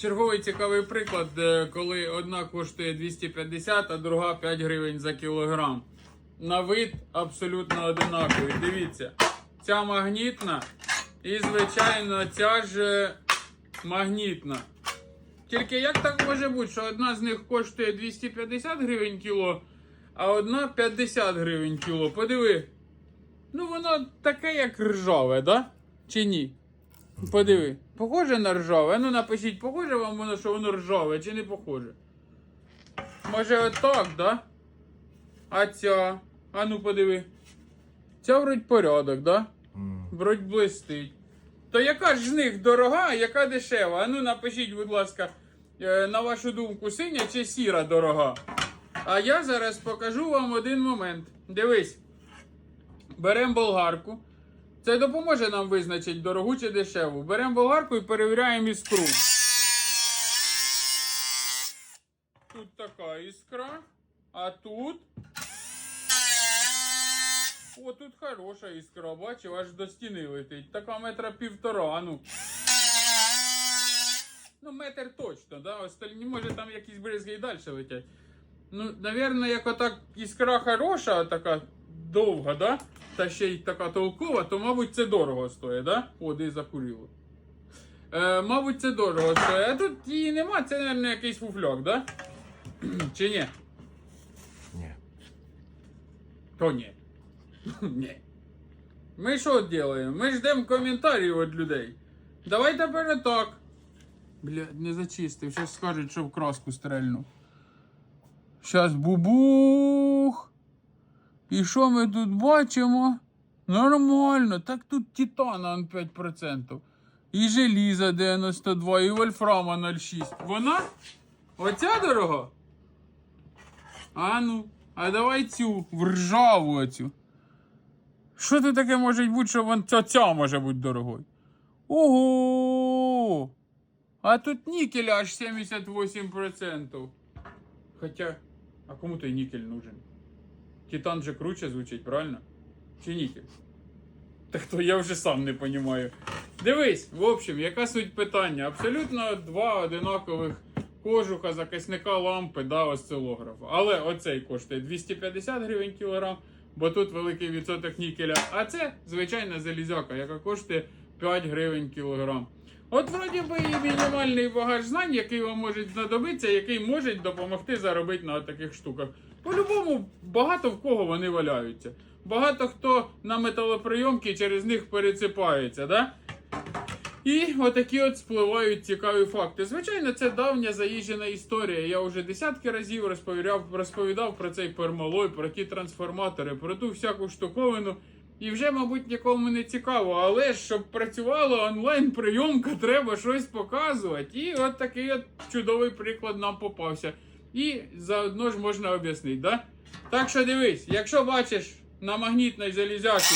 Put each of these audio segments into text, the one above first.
Черговий цікавий приклад, коли одна коштує 250, а друга 5 гривень за кілограм. На вид абсолютно одинакові. Дивіться, ця магнітна і, звичайно, ця ж магнітна. Тільки як так може бути, що одна з них коштує 250 гривень кіло, а одна 50 гривень кіло. Подиви. Ну воно таке, як ржаве, да? Чи ні? Подиви. Похоже на ржаве? Ну напишіть, похоже вам воно, що воно ржаве, чи не похоже? Може отак, да? А ця. А ну подиви. Ця вроді порядок, да? Вроді блистить. То яка ж з них дорога, а яка дешева? А ну напишіть, будь ласка, е, на вашу думку, синя чи сіра дорога? А я зараз покажу вам один момент. Дивись. Беремо болгарку. Це допоможе нам визначити дорогу чи дешеву. Беремо болгарку і перевіряємо іскру. Тут така іскра, а тут. О, тут хороша іскра, бачив, аж до стіни летить. Така метра півтора, ну. Ну, метр точно, да? Остальні, може там якісь бризги і далі летять. Ну, навірно, як отак іскра хороша, така довга, да? Та ще й така толкова, то, мабуть, це дорого стоїть, да? О, де закурило. Е, мабуть, це дорого стоїть. А тут її нема, це, мабуть, якийсь фуфляк, да? Чи ні? Ні. То ні. Ні. Ми що робимо? Ми ждемо коментарів від людей. Давай тепер так. Бля, не зачистив. Щас скажуть, що в краску стрельну. Щас бубух. І що ми тут бачимо? Нормально. Так тут титана 5%. І желіза 92, і вольфрама 0,6. Вона? Оця дорога? А ну, а давай цю в ржаву оцю. Що це таке може бути, що вон ця, ця може бути дорогою? Ого! А тут нікель аж 78%. Хоча, а кому той нікель нужен? Титан же круче звучить, правильно? Чи нікель? Так то я вже сам не розумію. Дивись, в общем, яка суть питання? Абсолютно два одинакових кожуха, захисника лампи да, осцилографа. Але оцей коштує 250 гривень кілограм, бо тут великий відсоток нікеля. А це звичайна залізяка, яка коштує 5 гривень кілограм. От вроді би і мінімальний багаж знань, який вам може знадобитися, який може допомогти заробити на таких штуках. По-любому, багато в кого вони валяються. Багато хто на металоприйомки через них пересипається, да? І отакі от спливають цікаві факти. Звичайно, це давня заїжджена історія. Я вже десятки разів розповідав, розповідав про цей пермалой, про ті трансформатори, про ту всяку штуковину. І вже, мабуть, нікому не цікаво. Але щоб працювала онлайн-прийомка, треба щось показувати. І от такий от чудовий приклад нам попався. І заодно ж можна об'яснити, да? Так що дивись, якщо бачиш на магнітній залізяці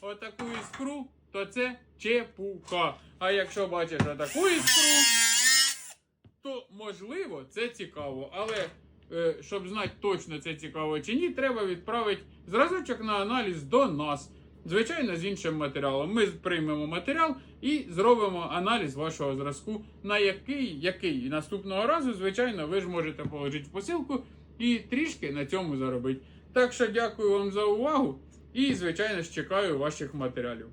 отаку іскру, то це чепуха. А якщо бачиш отаку іскру, то можливо це цікаво. Але е, щоб знати точно це цікаво чи ні, треба відправити зразочок на аналіз до нас. Звичайно, з іншим матеріалом. Ми приймемо матеріал і зробимо аналіз вашого зразку, на який, який І наступного разу, звичайно, ви ж можете положити в посилку і трішки на цьому заробити. Так що дякую вам за увагу і, звичайно чекаю ваших матеріалів.